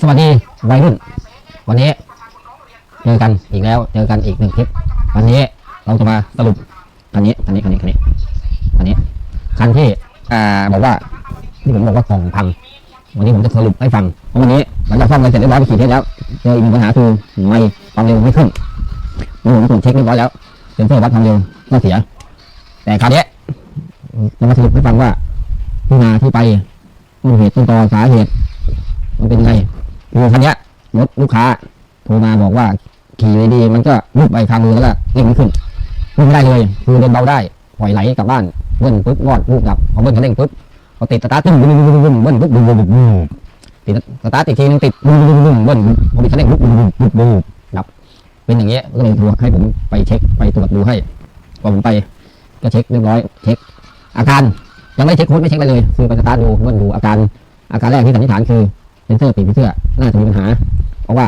สวัสดีวัยรุ่น วันนี้เจอกันอีกแล้วเจอกันอีกหนึ่งคลิป วันนี้เราจะมาสรุปคันนี้คันนี้คันนี้คันนี้คันนี้คันที่อ่าบอกว่าที่ผมบอกว่ากล่องพังวันนี้ผมจะสรุปให้ฟังเพราะวันนี้หลังจากซ่อมกันเสร็จเรียบร้อยไปขี่เทสแล้วเจออีกหนึ่งปัญหาคือไม่ความเร็วไม่ขึ้นเมื่อผมตรวจเช็คเรียบร้อยแล้วเซ็นเซอร์วัดความเร็วก็เสีย แต่คราวนี้จะมาสรุปให้ฟังว่าที่มาที่ไปต้นเหตุต้นตอสาเหตุ มันเป็นไง คือคันเนี้ยรถลูกค้าโทรมาบอกว่าขี่ดีมันก็ลุกไปทางมือแล้วเร่งไม่ขึ้นลุกไม่ได้เลย คือเดินเบาได้ปล่อยไหลกลับบ้านเบิ้ลปุ๊บงอดลูกดับพอเบิ้ลคันเร่งปุ๊บพอติดสตาร์ทตึ้งบึ้มบึ้มบึ้มบึ้มเบิ้ลปุ๊บบึ้มบึ้มบึ้มติดสตาร์ทอีกทีนึงติดบึ้มบึ้มบึ้มบึ้มเบิ้ลพอติดคันเร่งปุ๊บบึ้มบึ้มบึ้มบึ้มดับเป็นอย่างเงี้ยก็เลยโทรให้ผมไปเช็คไปตรวจดูให้พอผมไปก็เช็คเรียบร้อยเช็คอาการยังไม่เช็คโค้ดไม่เช็คอะไรเลย คือไปสตาร์ทดูเบิ้ลดูอาการอาการแรกที่สันนิษฐานคือ เซนเซอร์ปีกผีเสื้อน่าจะมีปัญหา เพราะว่า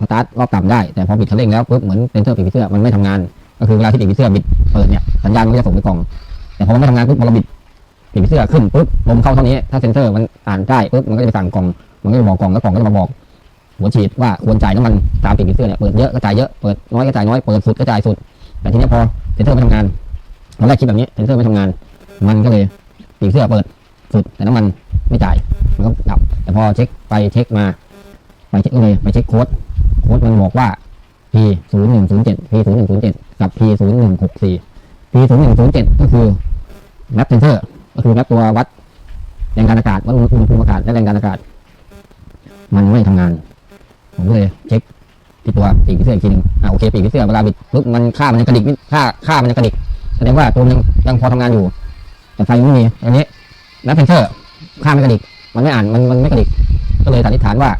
สตาร์ทรอบต่ำได้แต่พอบิดคันเร่งแล้วปุ๊บเหมือนเซนเซอร์ปีกผีเสื้อมันไม่ทำงาน ก็คือเวลาที่ปีกผีเสื้อบิดเปิดเนี่ยสัญญาณมันก็จะส่งไปกล่อง แต่พอมันไม่ทำงานปุ๊บพอเราบิดปีกผีเสื้อขึ้นปุ๊บลมเข้าเท่านี้ถ้าเซนเซอร์มันอ่านได้ปุ๊บมันก็จะไปสั่งกล่อง มันก็จะบอกกล่องแล้วกล่องก็จะมาบอกหัวฉีดว่าควรจ่ายน้ำมันตามปีกผีเสื้อเนี่ยเปิดเยอะก็จ่ายเยอะเปิดน้อยก็จ่ายน้อยเปิดสุดก็จ่ายสุด แต่ทีนี้พอเซนเซอร์ไม่ทำงานตอนแรกคิดแบบนี้เซนเซอร์ไม่ทำงาน มันก็เลยปีกเสื้อเปิดสุดแต่น้ำมันไม่จ่ายมันก็ดับแต่พอเช็ค ไปเช็คมา ไปเช็คเลยไปเช็คโค้ดโค้ดมันบอกว่า P 0 1 0 7 P 0 1 0 7กับ P 0 1 6 4 P 0 1 0 7ก็คือแมปเซนเซอร์ก็คือแมปตัววัดแรงดันอากาศวัดอุณหภูมิอากาศและแรงดันอากาศ มันไม่ทำงาน ผมก็เลยเช็คที่ตัวปีกเสื้ออีกทีหนึงอ่าโอเคปีกเสื้อเวลาบิดปุ๊บมันค่ามันยังกระดิกนิดค่าค่ามันยังกระดิกแสดงว่าตัวนยังยังพอทำงานอยู่แต่ไฟไม่มีอันนี้แมปเซนเซอร์ค่าไม่กระดิก มันไม่อ่านมันมันไม่กระดิก ก็เลยสันนิษฐานว่า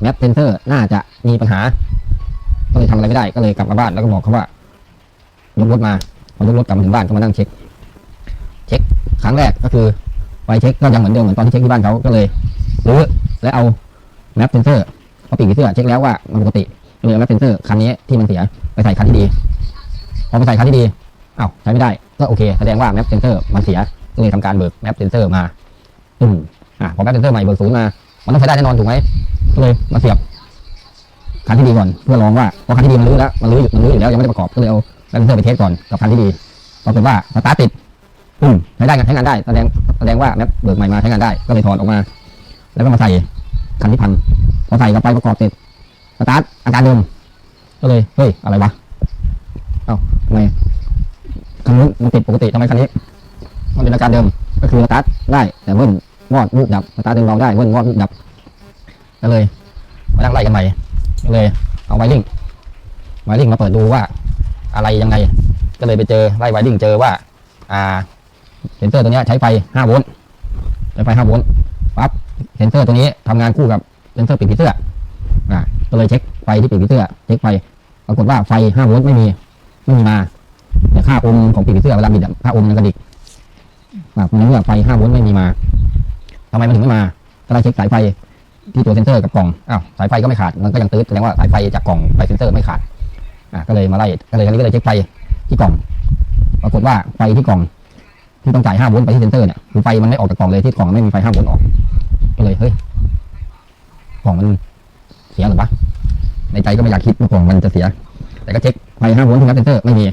แมปเซนเซอร์น่าจะมีปัญหา ก็เลยทำอะไรไม่ได้ก็เลยกลับมาบ้านแล้วก็บอกเขาว่ายกรถมาพอยกรถกลับมาถึงบ้านก็มานั่งเช็ค เช็คครั้งแรกก็คือไปเช็คก็ยังเหมือนเดิมเหมือนตอนที่เช็คที่บ้านเขาก็เลยรื้อและเอาแมปเซนเซอร์พอปีกผีเสื้อเช็คแล้วว่ามันปกติเลยเอาแมปเซนเซอร์คันนี้ที่มันเสียไปใส่คันที่ดีพอไปใส่คันที่ดีอ้าวใช้ไม่ได้ก็โอเคแสดงว่าแมปเซนเซอร์มันเสียก็เลยทำการเบิกแมปเซนเซอร์มาอืมอะพอแมปเซนเซอร์ใหม่เบิกศูนย์มา มันต้องใช้ได้แน่นอนถูกไหมก็เลยมาเสียบคันที่ดีก่อนเพื่อลองว่าพราะคันที่ดีมันรู้แล้วมันรู้อยู่มันรู้อยู่แล้วยังไม่ได้ประกอบก็เลยเอาแบนเซอร์ไปเทสก่อนกับคันที่ดีปรากฏว่าสตาร์ทติดอืมใช้ได้กันใช้งานได้แสดงแสดงว่าแมปเบิกใหม่มาใช้งานได้ก็เลยถอดออกมา แล้วก็มาใส่คันที่พันพอใส่กับไปประกอบเสร็จสตาร์ทอาการเดิมก็เลยเฮ้ยอะไรวะเอ้าทำไมคันนู้นมันติดปกติทำไมคันนี้ มันเป็นอาการเดิมก็คือสตาร์ทได้แต่เบิ้ล งอดลูกดับตาร์ทเดินเบาได้เบิ้ลงอดลูกดับก็เลยมานั่งไล่กันใหม่ก็เลยเอาไวริงไวริงมาเปิดดูว่า อะไรยังไง ก็เลยไปเจอไล่ไวริงเจอว่า อ่าเซนเซอร์ตัวนี้ใช้ไฟ5โวลต์ใช้ไฟ5โวลต์ปั๊บเซนเซอร์ตัวนี้ทำงานคู่กับเซนเซอร์ปีกผีเสื้ออ่าก็เลยเช็คไฟที่ปีกผีเสื้อเช็คไฟปรากฏว่าไฟ5โวลต์ไม่มีไม่มีมาแต่ค่าโอห์มของปีกผีเสื้อเวลาบิดค่าโอห์มมันกระดิกอ่าเพราะฉะนั้นเมื่อไฟ5โวลต์ไม่มีมา ทำไมมันถึงไม่มาก็เลยเช็คสายไฟที่ตัวเซนเซอร์กับกล่องอ้าวสายไฟก็ไม่ขาดมันก็ยังตื้อแสดงว่าสายไฟจากกล่องไปเซนเซอร์ไม่ขาดอ่าก็เลยมาไล่ก็เลยครั้นี้ก็เลยเช็คไฟที่กล่องปรากฏว่าไฟที่กล่องที่ต้องจ่าย5โวลต์ไปที่เซนเซอร์เนี่ยคือไฟมันไม่ออกจากกล่องเลยที่กล่องไม่มีไฟ5โวลต์ออกก็เลยเฮ้ยกล่องมันเสียหรือปะในใจก็ไม่อยากคิดว่ากล่องมันจะเสีย แต่ก็เช็คไฟ5โวลต์ที่นับเซนเซอร์ไม่มี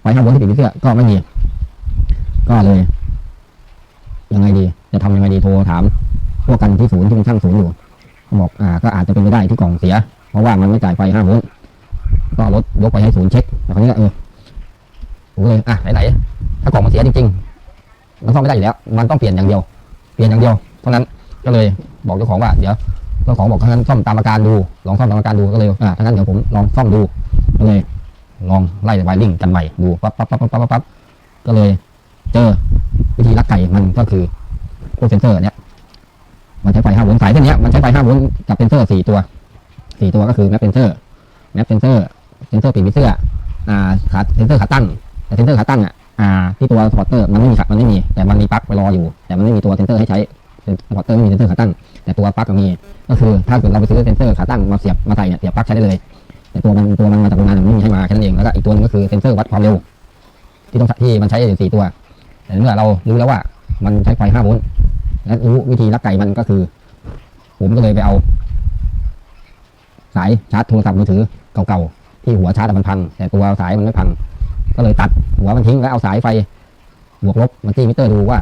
ไฟ5โวลต์ที่ปิดเสื้อก็ไม่มี ก็เลยยังไงดี จะทำยังไงดีโทรถามพวกกันที่ศูนย์ที่มันช่างศูนย์อยู่เขาบอกอ่าก็อาจจะเป็นไปได้ที่กล่องเสีย เพราะว่ามันไม่จ่ายไฟห้าโวลต์ก็รถยกไปให้ศูนย์เช็คแต่คราวนี้ก็เออผมก็เลยอะไหนๆถ้ากล่องมันเสียจริงๆมันซ่อมไม่ได้อยู่แล้ว มันต้องเปลี่ยนอย่างเดียว เปลี่ยนอย่างเดียวเพราะนั้นก็เลยบอกเจ้าของว่าเดี๋ยวเจ้าของบอกถ้างั้นซ่อมตามอาการดูลองซ่อมตามอาการดูก็เลยอ่าถ้างั้นเดี๋ยวผมลองซ่อมดูก็เลยลองไล่ไวริ่งกันใหม่ดูปั๊บปั๊บปั๊บปั๊บปั๊บปั๊บก็เลย เจอวิธีลักไก่มันก็คือ พวกเซนเซอร์เนี้ยมันใช้ไฟ5โวลต์สายเส้นเนี้ยมันใช้ไฟ5โวลต์กับเซนเซอร์4ตัว4ตัวก็คือแมปเซนเซอร์แมปเซนเซอร์เซนเซอร์ปีกผีเสื้ออ่าขาเซนเซอร์ขาตั้งแต่เซนเซอร์ขาตั้งอะอ่าที่ตัวสปอร์เตอร์มันไม่มีขามันไม่มี แต่มันมีปลั๊กไปรออยู่ แต่มันไม่มีตัวเซนเซอร์ให้ใช้สปอร์เตอร์ไม่มีเซนเซอร์ขาตั้ง แต่ตัวปลั๊กมันมี ก็คือถ้าเกิดเราไปซื้อเซนเซอร์ขาตั้งมาเสียบมาใส่เนี่ยเสียบปลั๊กใช้ได้เลย แต่ตัวมันตัวมันมาจากโรงงานมันไม่มีให้มาแค่นั้นเองแล้วก็อีกตัวนึงก็คือเซนเซอร์วัดความเร็ว ที่ต้องที่มันใช้อยู่สี่ตัว แต่เมื่อเรารู้แล้วว่า มันใช้ไฟ5โวลต์และรู้วิธีลักไก่มันก็คือ ผมก็เลยไปเอา สายชาร์จโทรศัพท์มือถือเก่าๆที่หัวชาร์จมันพัง แต่ตัวสายมันไม่พัง ก็เลยตัดหัวมันทิ้งแล้วเอาสายไฟบวกลบมาจี้มิเตอร์ดูว่า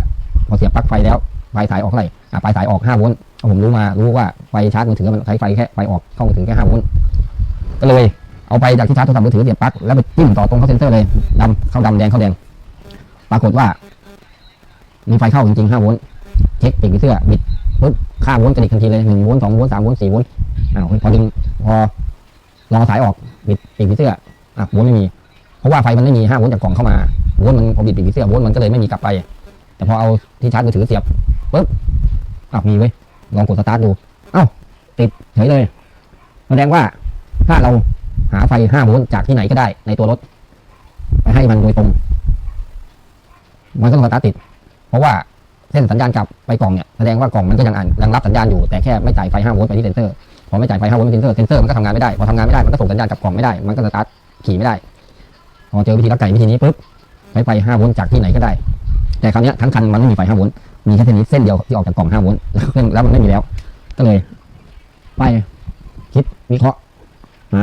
พอเสียบปลั๊กไฟแล้วปลายสายออกเท่าไหร่ปลายสายออก5โวลต์ผมรู้มารู้ว่าไฟชาร์จมือถือมันใช้ไฟแค่ไฟออกเข้ามือถือแค่5โวลต์ก็เลยเอาไปจากที่ชาร์จโทรศัพท์มือถือเสียบปลั๊กแล้วไปจิ้มต่อตรงเข้าเซ็นเซอร์เลยดำเข้าดำแดงเข้าแดง ปรากฏว่า มีไฟเข้าจริงๆ5โวลต์เช็คปีกผีเสื้อบิดปุ๊บค่าโวลต์กระดิกทันทีเลย1โวลต์2โวลต์3โวลต์4โวลต์อ้าวพอดึงพอรอสายออกบิดปีกผีเสื้ออะโวลต์ไม่มี เพราะว่าไฟมันไม่มี5โวลต์จากกล่องเข้ามาโวลต์มันพอบิดปีกผีเสื้อโวลต์มันก็เลยไม่มีกลับไป แต่พอเอาที่ชาร์จมือถือเสียบปุ๊บอ้าวมีเว้ยลองกดสตาร์ทดูเอ้าติดเฉยเลยแสดงว่าถ้าเราหาไฟ5โวลต์จากที่ไหนก็ได้ในตัวรถ ไปให้มันโดยตรง มันก็ต้องสตาร์ทติด เพราะว่าเส้นสัญญาณกลับไปกล่องเนี่ยแสดงว่ากล่องมันก็ยังอ่านยังรับสัญญาณอยู่แต่แค่ไม่จ่ายไฟ5โวลต์ไปที่เซนเซอร์พอไม่จ่ายไฟ5โวลต์ไปที่เซนเซอร์เซนเซอร์มันก็ทำงานไม่ได้พอทำงานไม่ได้มันก็ส่งสัญญาณกลับกล่องไม่ได้มันก็สตาร์ทขี่ไม่ได้พอเจอวิธีลักไก่วิธีนี้ปุ๊บใช้ไฟ5โวลต์จากที่ไหนก็ได้ แต่คราวนี้ทั้งคันมันไม่มีไฟ5โวลต์มีแค่เส้นนี้เส้นเดียวที่ออกจากกล่อง5โวลต์แล้วเส้นแล้วมันไม่มีแล้ว ก็เลย ไปคิดวิเคราะห์หา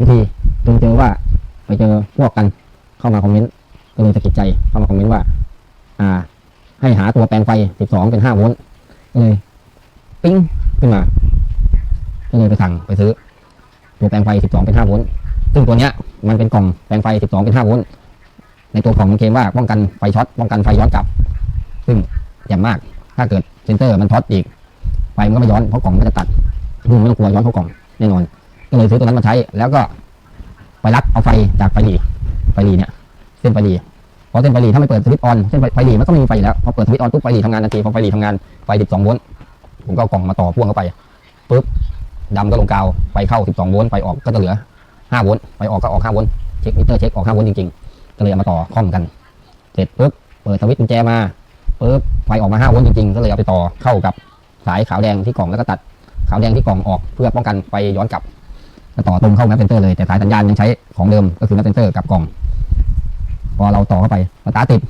วิธีจนเจอว่าไปเจอพวกกันเข้ามาคอมเมนต์ก็เลยสะกิดใจเข้ามาคอมเมนต์ว่า อ่า ให้หาตัวแปลงไฟ 12 เป็น5โวลต์เลยปิ้งขึ้นมาก็เลยไปสั่งไปซื้อ ตัวแปลงไฟ 12 เป็น5โวลต์ซึ่งตัวเนี้ยมันเป็นกล่องแปลงไฟ 12 เป็น5โวลต์ในตัวกล่องมันเกมว่าป้องกันไฟช็อตป้องกันไฟย้อนกลับ ซึ่งแจ่มมากถ้าเกิดเซนเซอร์มันช็อตอีกไฟมันก็ไม่ย้อนเพราะกล่องมันจะตัดลุงไม่ต้องกลัวย้อนเพรากล่องแน่นอน ก็เลยซื้อตัวนั้นมาใช้แล้วก็ไปรัดเอาไฟจากไฟหลีไฟหลีเนี่ยเส้นไฟหลี พอเส้นไฟหลีถ้าไม่เปิดสวิตช์ออนเส้นไฟหลีมันก็ไม่มีไฟอยู่แล้วพอเปิดสวิตช์ออนปุ๊บไฟหลีทำงานทันทีพอไฟหลีทำงานไฟ 12 โวลต์ผมก็กล่องมาต่อพ่วงเข้าไปปุ๊บดำก็ลงกาวไฟเข้า 12 โวลต์ไฟออกก็จะเหลือ 5 โวลต์ไฟออกก็ออก 5 โวลต์เช็คมิเตอร์เช็คออก 5 โวลต์จริงๆก็เลยเอามาต่อคล่อมกันเสร็จปุ๊บเปิดสวิตช์กุญแจมาปุ๊บไฟออกมา 5 โวลต์จริงๆ ก็เลยเอาไปต่อเข้ากับสายขาวแดงที่กล่องแล้วก็ตัดขาวแดงที่กล่องออกเพื่อป้องกันไฟย้อนกลับต่อตรงเข้าแมปเซนเตอร์เลยแต่สายสัญญาณยังใช้ของเดิมก็คือแมปเซนเตอร์กับกล่อง พอเราต่อเข้าไปสตาร์ทติด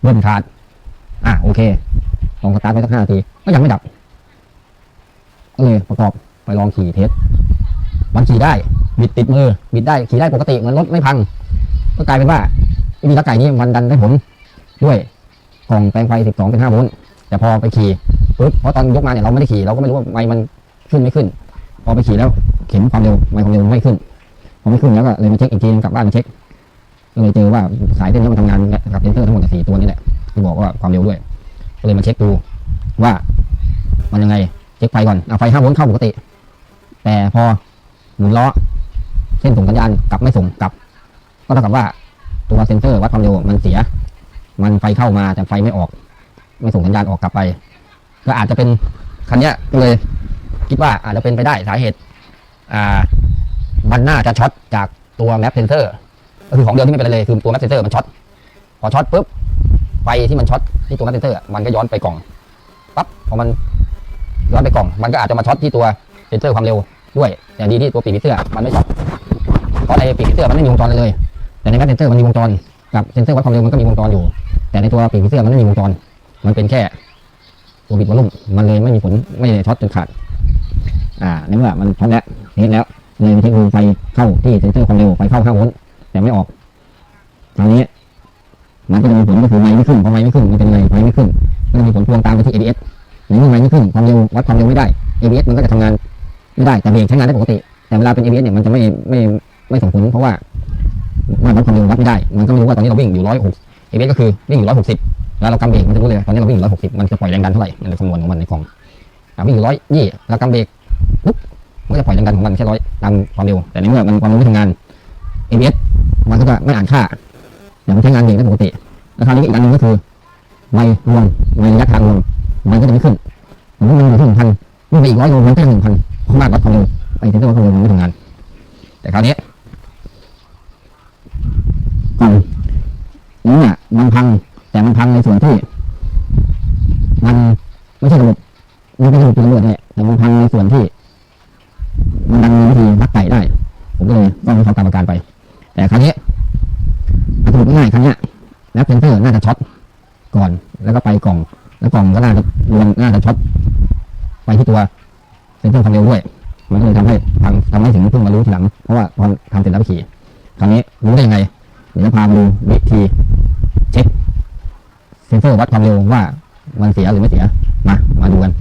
เบิ้ลขาด อะโอเคลองสตาร์ทไปสักห้านาทีก็ยังไม่ดับก็เลยประกอบไปลองขี่เทสมันขี่ได้บิดติดมือบิดได้ขี่ได้ปกติเหมือนรถไม่พัง ก็กลายเป็นว่าวิธีลักไก่นี้มันดันได้ผลด้วยกล่องแปลงไฟ 12 เป็น5โวลต์แต่พอไปขี่ปุ๊บเพราะตอนยกมาเนี่ยเราไม่ได้ขี่เราก็ไม่รู้ว่าไมมันขึ้นไม่ขึ้น พอไปขี่แล้วเข็มความเร็วไมความเร็วไม่ขึ้นพอไม่ขึ้นแล้วก็เลยมาเช็คอีกทีนึงกลับบ้านมาเช็ค ก็เลยเจอว่าสายเส้นนี้มันทำงานกับเซนเซอร์ทั้งหมดสี่ตัวนี่แหละที่บอกว่าความเร็วด้วย ก็เลยมาเช็คดูว่า มันยังไงเช็คไฟก่อนอไฟ5โวลต์เข้าปกติ แต่พอหมุนล้อเส้นส่งสัญญาณกลับไม่ส่งกลับ ก็เท่ากับว่าตัวเซนเซอร์วัดความเร็วมันเสีย มันไฟเข้ามาแต่ไฟไม่ออก ไม่ส่งสัญญาณออกกลับไป ก็อาจจะเป็นคันนี้ก็เลยคิดว่าอาจจะเป็นไปได้สาเหตุ อ่ามันน่าจะช็อตจากตัวแมปเซนเซอร์ ก็คือของเดิมที่ไม่เป็นอะไรเลยคือตัวแมปเซนเซอร์มันช็อตพอช็อตปุ๊บไฟที่มันช็อตที่ตัวแมปเซนเซอร์มันก็ย้อนไปกล่องปั๊บพอมันย้อนไปกล่อง มันก็อาจจะมาช็อตที่ตัวเซนเซอร์ความเร็วด้วยแต่ดีที่ตัวปีกผีเสื้อมันไม่ช็อตเพราะในปีกผีเสื้อมันไม่มีวงจรเลย แต่ในแมปเซนเซอร์มันมีวงจรกับเซนเซอร์วัดความเร็วมันก็มีวงจรอยู่ แต่ในตัวปีกผีเสื้อมันไม่มีวงจร มันเป็นแค่ตัวบิดวอลลุ่มมันเลยไม่มีผลไม่ได้ช็อตจนขาดอ่าในเมื่อมันช็อตแล้วเทสแล้วเลยไปเช็คดูไฟเข้าที่เซนเซอร์ความเร็วไฟเข้า5โวลต์ แต่ไม่ออกตอนนี้มันก็จะมีผลก็คือไม้ไม่ขึ้นพอไม้ไม่ขึ้นมันเป็นไงไม้ไม่ขึ้นก็จะมีผลพวงตามไปที่ ABS ในเมื่อไม้ไม่ขึ้นความเร็ววัดความเร็วไม่ได้ ABS มันก็จะทำงานไม่ได้แต่เบรกใช้งานได้ปกติ แต่เวลาเป็น ABS เนี่ยมันจะไม่ไม่ไม่ส่งผลเพราะว่ามันวัดความเร็ววัดไม่ได้ มันก็ไม่รู้ว่าตอนนี้เราวิ่งอยู่ร้อยหก ABS ก็คือวิ่งอยู่ร้อยหกสิบแล้วเรากำเบรกมันจะรู้เลยตอนนี้เราวิ่งอยู่ร้อยหกสิบมันจะปล่อยแรงดันเท่าไหร่มันจะคำนวณของมันในกล่องวิ่งอยู่ร้อยยี่เรากำเบรกปุ๊บมันก็จะปล่อยแรงดันของมันแค่ร้อยตามความเร็วแต่ในเมื่อมันความเร็วไม่ทำงาน ABS มันก็จะไม่อ่านค่าอย่างมันใช้งานเองได้ปกติแล้วคราวนี้อีกอันหนึงก็คือไมล์รวมไมล์ระยะทางรวมมันก็จะไม่ขึ้นมว่ามันอยู่ที่หนึ่งพันวิ่งไปอีกร้อยโลมันก็หนึ่งพันเพราะมากวัดความเร็วไอ้เซนเซอร์วัดความเร็วมันไม่ทำงาน แต่คราวนี้ก่องนี้เนี่ยมันพังแต่มันพังในส่วนที่ มันไม่ใช่ระบบมันเป็นระบบ ล่อง แล้วกล่องก็น่าจะรวมน่าจะช็อตไปที่ตัวเซนเซอร์ความเร็วด้วย มันก็เลยทำให้ทางทำให้ถึงเพิ่งมารู้ทีหลัง เพราะว่าตอนทำเสร็จแล้วไปขี่คราวนี้รู้ได้ยังไง เดี๋ยวจะพามาดูวิธีเช็คเซนเซอร์วัดความเร็วว่ามันเสียหรือไม่เสีย มา มาดูกัน